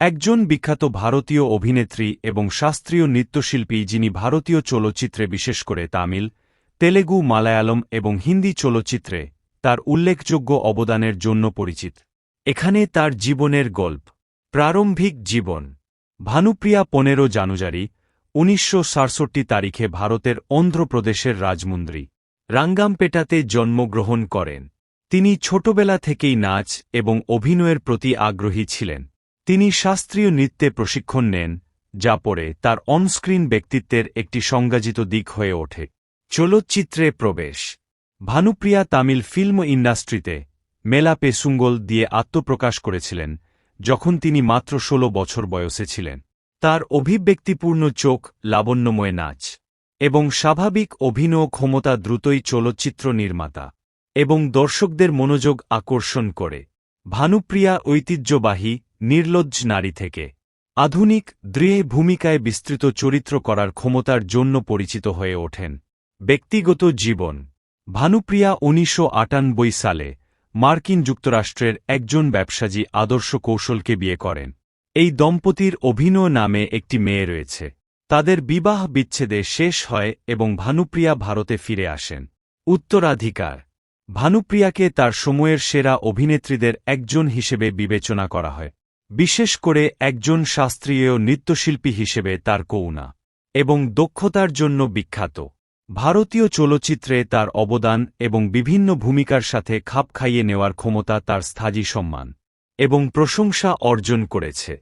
একজন বিখ্যাত ভারতীয় অভিনেত্রী এবং শাস্ত্রীয় নৃত্যশিল্পী যিনি ভারতীয় চলচ্চিত্রে বিশেষ করে তামিল, তেলেগু, মালায়ালম এবং হিন্দি চলচ্চিত্রে তার উল্লেখযোগ্য অবদানের জন্য পরিচিত। এখানে তার জীবনের গল্প, প্রারম্ভিক জীবন, ভানুপ্রিয়া পনেরো জানুয়ারি, উনিশশো সাতষট্টি তারিখে ভারতের অন্ধ্রপ্রদেশের রাজমুন্দ্রী, রাঙ্গামপেটাতে জন্মগ্রহণ করেন। তিনি ছোটবেলা থেকেই নাচ এবং অভিনয়ের প্রতি আগ্রহী ছিলেন। তিনি শাস্ত্রীয় নৃত্যে প্রশিক্ষণ নেন, যা পরে তার অনস্ক্রিন ব্যক্তিত্বের একটি সংজ্ঞাজিত দিক হয়ে ওঠে। চলচ্চিত্রে প্রবেশ। ভানুপ্রিয়া তামিল ফিল্ম ইন্ডাস্ট্রিতে মেলা পেসুঙ্গল দিয়ে আত্মপ্রকাশ করেছিলেন, যখন তিনি মাত্র ১৬ বছর বয়সে ছিলেন। তার অভিব্যক্তিপূর্ণ চোখ লাবণ্যময় নাচ এবং স্বাভাবিক অভিনয় ক্ষমতা দ্রুতই চলচ্চিত্র নির্মাতা এবং দর্শকদের মনোযোগ আকর্ষণ করে। ভানুপ্রিয়া ঐতিহ্যবাহী নির্লজ্জ নারী থেকে। আধুনিক, দৃঢ় ভূমিকায় বিস্তৃত চরিত্র করার ক্ষমতার জন্য পরিচিত হয়ে ওঠেন। ব্যক্তিগত জীবন। ভানুপ্রিয়া উনিশশো আটানব্বই সালে মার্কিন যুক্তরাষ্ট্রের একজন ব্যবসায়ী আদর্শ কৌশলকে বিয়ে করেন। এই দম্পতির অভিনয় নামে একটি মেয়ে রয়েছে। তাদের বিবাহ বিচ্ছেদে শেষ হয় এবং ভানুপ্রিয়া ভারতে ফিরে আসেন। উত্তরাধিকার। ভানুপ্রিয়াকে তার সময়ের সেরা অভিনেত্রীদের একজন হিসেবে বিবেচনা করা হয়। বিশেষ করে একজন শাস্ত্রীয় নৃত্যশিল্পী হিসেবে তার কৌনা এবং দক্ষতার জন্য বিখ্যাত। ভারতীয় চলচ্চিত্রে তার অবদান এবং বিভিন্ন ভূমিকার সাথে খাপ খাইয়ে নেওয়ার ক্ষমতা তার স্থাজি সম্মান এবং প্রশংসা অর্জন করেছে।